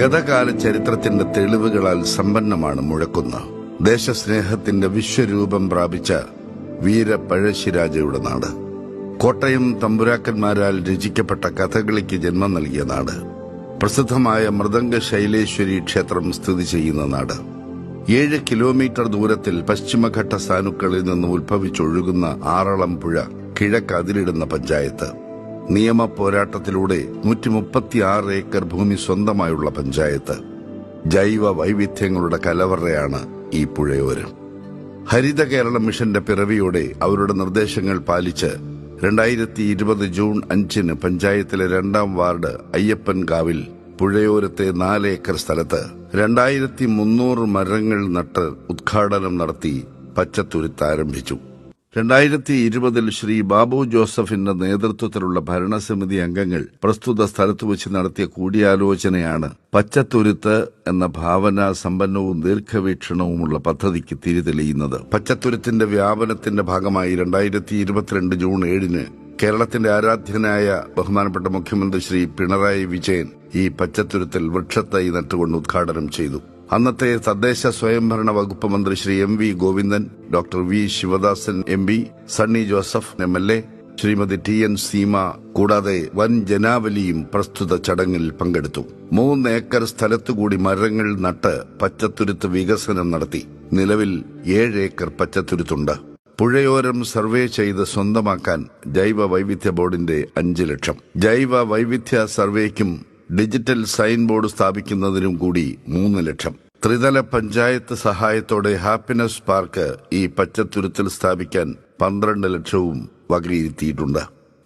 ഗതകാല ചരിത്രത്തിന്റെ തെളിവുകളാൽ സമ്പന്നമാണ് മുഴക്കുന്ന. ദേശസ്നേഹത്തിന്റെ വിശ്വരൂപം പ്രാപിച്ച വീര പഴശ്ശിരാജയുടെ നാട്. കോട്ടയം തമ്പുരാക്കന്മാരാൽ രചിക്കപ്പെട്ട കഥകളിക്ക് ജന്മം നൽകിയ നാട്. പ്രസിദ്ധമായ മൃദംഗ ശൈലേശ്വരി ക്ഷേത്രം സ്ഥിതി ചെയ്യുന്ന നാട്. ഏഴ് കിലോമീറ്റർ ദൂരത്തിൽ പശ്ചിമഘട്ട സാനുക്കളിൽ നിന്ന് ഉത്ഭവിച്ചൊഴുകുന്ന ആറളം പുഴ കിഴക്ക് അതിരിടുന്ന പഞ്ചായത്ത്. നിയമ പോരാട്ടത്തിലൂടെ നൂറ്റി മുപ്പത്തിയാറ് ഏക്കർ ഭൂമി സ്വന്തമായുള്ള പഞ്ചായത്ത്. ജൈവ വൈവിധ്യങ്ങളുടെ കലവറയാണ് ഈ പുഴയോരം. ഹരിത കേരളം മിഷന്റെ പിറവിയോടെ അവരുടെ നിർദ്ദേശങ്ങൾ പാലിച്ച് രണ്ടായിരത്തി ഇരുപത് ജൂൺ അഞ്ചിന് പഞ്ചായത്തിലെ രണ്ടാം വാർഡ് അയ്യപ്പൻകാവിൽ പുഴയോരത്തെ നാല് ഏക്കർ സ്ഥലത്ത് രണ്ടായിരത്തി മുന്നൂറ് മരങ്ങൾ നട്ട് ഉദ്ഘാടനം നടത്തി പച്ചത്തുരുത്ത് ആരംഭിച്ചു. രണ്ടായിരത്തി ഇരുപതിൽ ശ്രീ ബാബു ജോസഫിന്റെ നേതൃത്വത്തിലുള്ള ഭരണസമിതി അംഗങ്ങൾ പ്രസ്തുത സ്ഥലത്ത് വെച്ച് നടത്തിയ കൂടിയാലോചനയാണ് പച്ചത്തുരുത്ത് എന്ന ഭാവന സമ്പന്നവും ദീർഘവീക്ഷണവുമുള്ള പദ്ധതിക്ക് തിരിതെളിയുന്നത്. പച്ചത്തുരുത്തിന്റെ വ്യാപനത്തിന്റെ ഭാഗമായി രണ്ടായിരത്തി ഇരുപത്തിരണ്ട് ജൂൺ ഏഴിന് കേരളത്തിന്റെ ആരാധ്യനായ ബഹുമാനപ്പെട്ട മുഖ്യമന്ത്രി ശ്രീ പിണറായി വിജയൻ ഈ പച്ചത്തുരുത്തിൽ വൃക്ഷത്തൈ നട്ടുകൊണ്ട് ഉദ്ഘാടനം ചെയ്തു. അന്നത്തെ തദ്ദേശ സ്വയംഭരണ വകുപ്പ് മന്ത്രി Shri M V Govindan doctor V Sivadasan M P Sunny Joseph M L A Srimathi T N Seema കൂടാതെ വൻ ജനാവലിയും പ്രസ്തുത ചടങ്ങിൽ പങ്കെടുത്തു. മൂന്ന് ഏക്കർ സ്ഥലത്തുകൂടി മരങ്ങൾ നട്ട് പച്ചത്തുരുത്ത് വികസനം നടത്തി. നിലവിൽ ഏഴ് ഏക്കർ പച്ചത്തുരുത്തുണ്ട്. പുഴയോരം സർവേ ചെയ്ത് സ്വന്തമാക്കാൻ ജൈവ വൈവിധ്യ ബോർഡിന്റെ അഞ്ച് ലക്ഷം. ജൈവ വൈവിധ്യ സർവേക്കും ഡിജിറ്റൽ സൈൻ ബോർഡ് സ്ഥാപിക്കുന്നതിനും കൂടി മൂന്ന് ലക്ഷം. ത്രിതല പഞ്ചായത്ത് സഹായത്തോടെ ഹാപ്പിനെസ് പാർക്ക് ഈ പച്ചത്തുരുത്തിൽ സ്ഥാപിക്കാൻ പന്ത്രണ്ട് ലക്ഷവും വകയിരുത്തിയിട്ടുണ്ട്.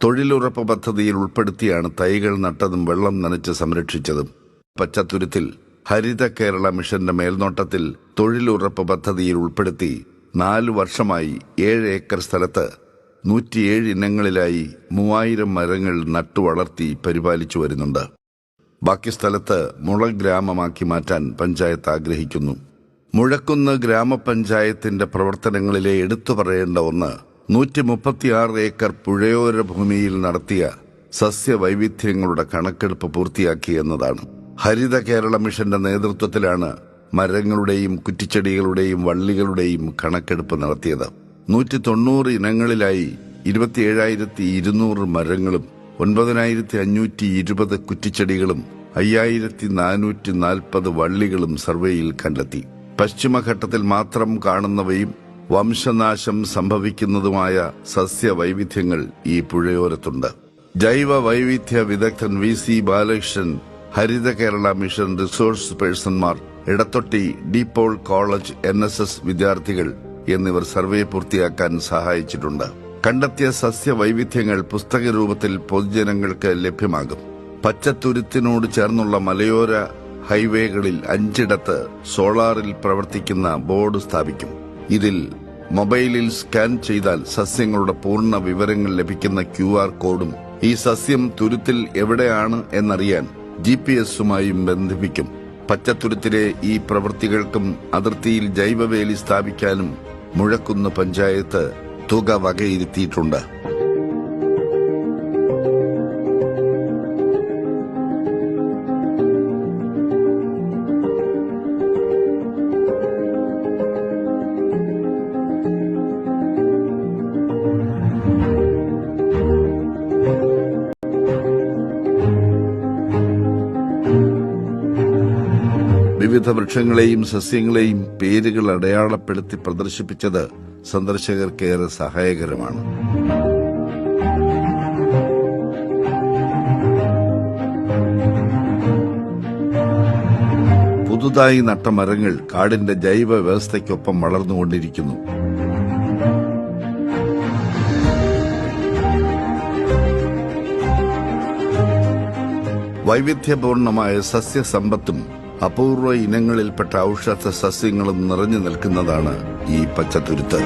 തൊഴിലുറപ്പ് പദ്ധതിയിൽ ഉൾപ്പെടുത്തിയാണ് തൈകൾ നട്ടതും വെള്ളം നനച്ച് സംരക്ഷിച്ചതും. പച്ചത്തുരുത്തിൽ ഹരിത കേരള മിഷന്റെ മേൽനോട്ടത്തിൽ തൊഴിലുറപ്പ് പദ്ധതിയിൽ ഉൾപ്പെടുത്തി നാലു വർഷമായി ഏഴ് ഏക്കർ സ്ഥലത്ത് നൂറ്റിയേഴ് ഇനങ്ങളിലായി മൂവായിരം മരങ്ങൾ നട്ടുവളർത്തി പരിപാലിച്ചു വരുന്നുണ്ട്. ബാക്കി സ്ഥലത്ത് മുള ഗ്രാമമാക്കി മാറ്റാൻ പഞ്ചായത്ത് ആഗ്രഹിക്കുന്നു. മുഴക്കുന്ന് ഗ്രാമപഞ്ചായത്തിന്റെ പ്രവർത്തനങ്ങളിലെ എടുത്തു പറയേണ്ട ഒന്ന് നൂറ്റി മുപ്പത്തിയാറ് ഏക്കർ പുഴയോര ഭൂമിയിൽ നടത്തിയ സസ്യവൈവിധ്യങ്ങളുടെ കണക്കെടുപ്പ് പൂർത്തിയാക്കി എന്നതാണ്. ഹരിത കേരള മിഷന്റെ നേതൃത്വത്തിലാണ് മരങ്ങളുടെയും കുറ്റിച്ചെടികളുടെയും വള്ളികളുടെയും കണക്കെടുപ്പ് നടത്തിയത്. നൂറ്റി തൊണ്ണൂറ് ഇനങ്ങളിലായി ഇരുപത്തിയേഴായിരത്തി ഇരുന്നൂറ് മരങ്ങളും ഒൻപതിനായിരത്തി അഞ്ഞൂറ്റി ഇരുപത് കുറ്റിച്ചെടികളും അയ്യായിരത്തി നാനൂറ്റി നാൽപ്പത് വള്ളികളും സർവേയിൽ കണ്ടെത്തി. പശ്ചിമഘട്ടത്തിൽ മാത്രം കാണുന്നവയും വംശനാശം സംഭവിക്കുന്നതുമായ സസ്യവൈവിധ്യങ്ങൾ ഈ പുഴയോരത്തുണ്ട്. ജൈവ വൈവിധ്യ വിദഗ്ധൻ V C Balakrishnan Haritha Kerala mission resource പേഴ്സൺമാർ Edathotty De Paul college എൻ വിദ്യാർത്ഥികൾ എന്നിവർ സർവേ പൂർത്തിയാക്കാൻ സഹായിച്ചിട്ടുണ്ട്. കണ്ടെത്തിയ സസ്യവൈവിധ്യങ്ങൾ പുസ്തക രൂപത്തിൽ പൊതുജനങ്ങൾക്ക് ലഭ്യമാകും. പച്ചത്തുരുത്തിനോട് ചേർന്നുള്ള മലയോര ഹൈവേകളിൽ അഞ്ചിടത്ത് സോളാറിൽ പ്രവർത്തിക്കുന്ന ബോർഡ് സ്ഥാപിക്കും. ഇതിൽ മൊബൈലിൽ സ്കാൻ ചെയ്താൽ സസ്യങ്ങളുടെ പൂർണ വിവരങ്ങൾ ലഭിക്കുന്ന ക്യു കോഡും ഈ സസ്യം തുരുത്തിൽ എവിടെയാണ് എന്നറിയാൻ ജി പി എസുമായും ബന്ധിപ്പിക്കും. പച്ചത്തുരുത്തിലെ ഈ പ്രവൃത്തികൾക്കും അതിർത്തിയിൽ ജൈവവേലി സ്ഥാപിക്കാനും മുഴക്കുന്ന് പഞ്ചായത്ത് തുക വകയിരുത്തിയിട്ടുണ്ട്. വിവിധ വൃക്ഷങ്ങളെയും സസ്യങ്ങളെയും പേരുകൾ അടയാളപ്പെടുത്തി പ്രദർശിപ്പിച്ചത് സന്ദർശകർക്കേറെ സഹായകരമാണ്. പുതുതായി നട്ട മരങ്ങൾ കാടിന്റെ ജൈവ വ്യവസ്ഥയ്ക്കൊപ്പം വളർന്നുകൊണ്ടിരിക്കുന്നു. വൈവിധ്യപൂർണമായ സസ്യസമ്പത്തും അപൂർവ ഇനങ്ങളിൽപ്പെട്ട ഔഷധ സസ്യങ്ങളും നിറഞ്ഞു നിൽക്കുന്നതാണ് ഈ പച്ചത്തുരുത്ത്.